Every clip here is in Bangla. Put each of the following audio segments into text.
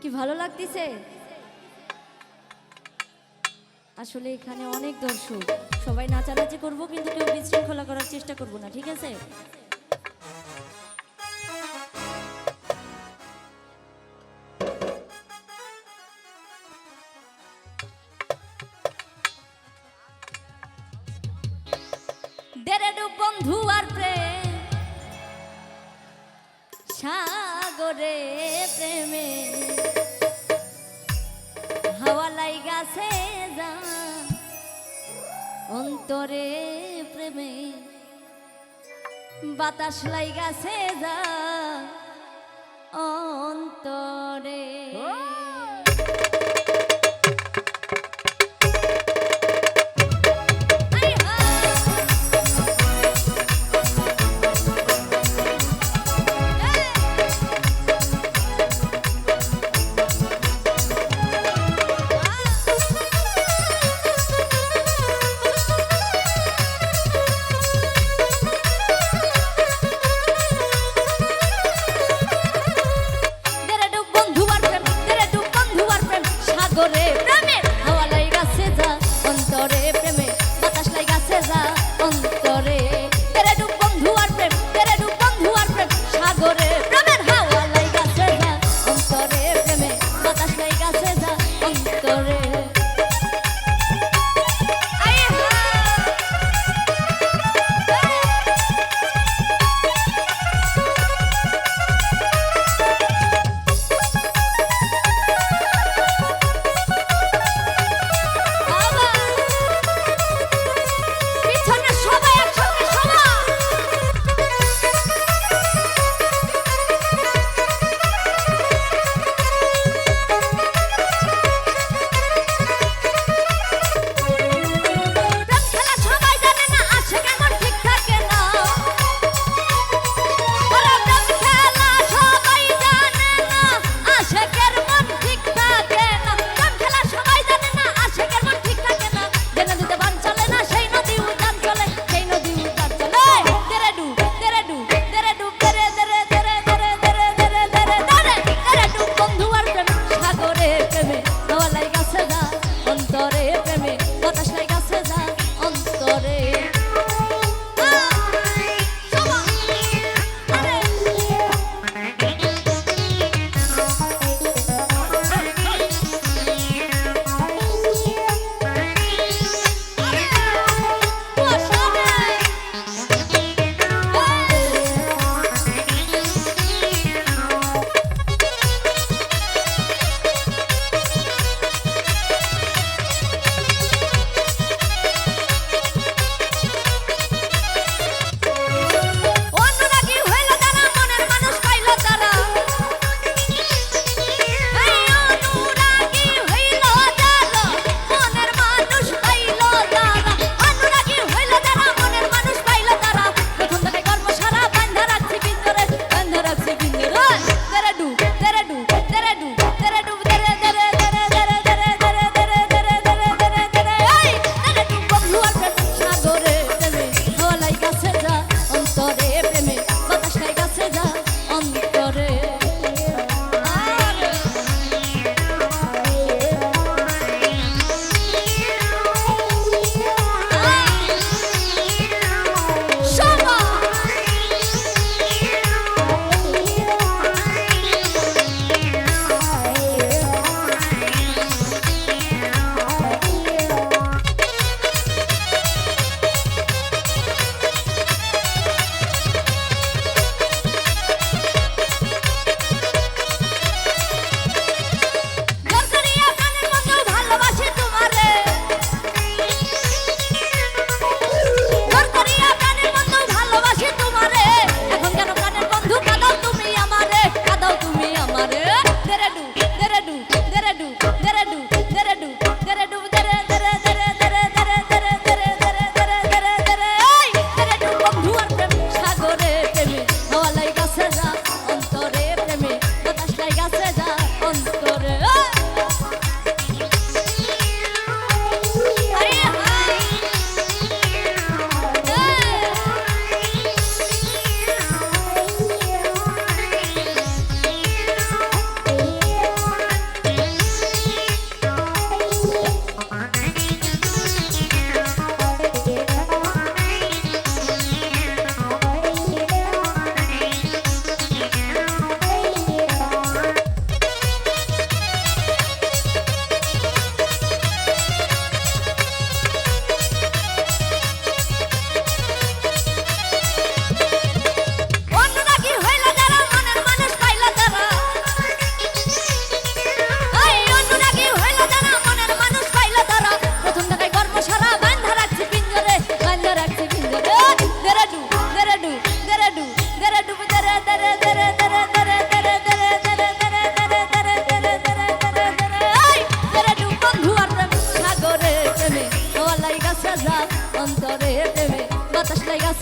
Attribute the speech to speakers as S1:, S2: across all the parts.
S1: কি ভালো লাগতেছে? আসলে এখানে অনেক দর্শক। সবাই নাচানাচি করব, কিন্তু কেউ বিশৃঙ্খলা করার চেষ্টা করব না, ঠিক আছে? দেরেডু বন্ধু আর প্রেম। সাগরে প্রেমে হাওয়া লাই গাছে যা অন্তরে প্রেমে বাতাস লাই গাছে যা অন্তরে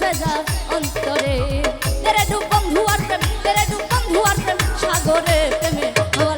S1: ভেজা অন্তরে। তেরে ডুবং ধুয়ার প্রেম তেরে ডুবং ধুয়ার প্রেম সাগরে প্রেমে। হওয়া